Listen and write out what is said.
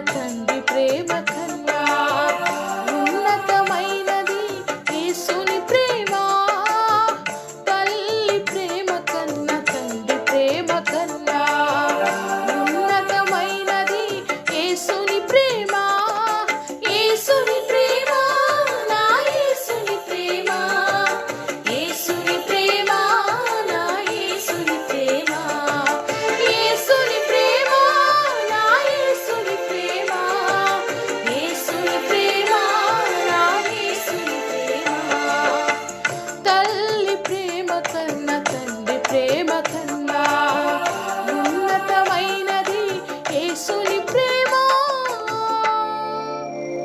తండ్రి ప్రేమ కన్నా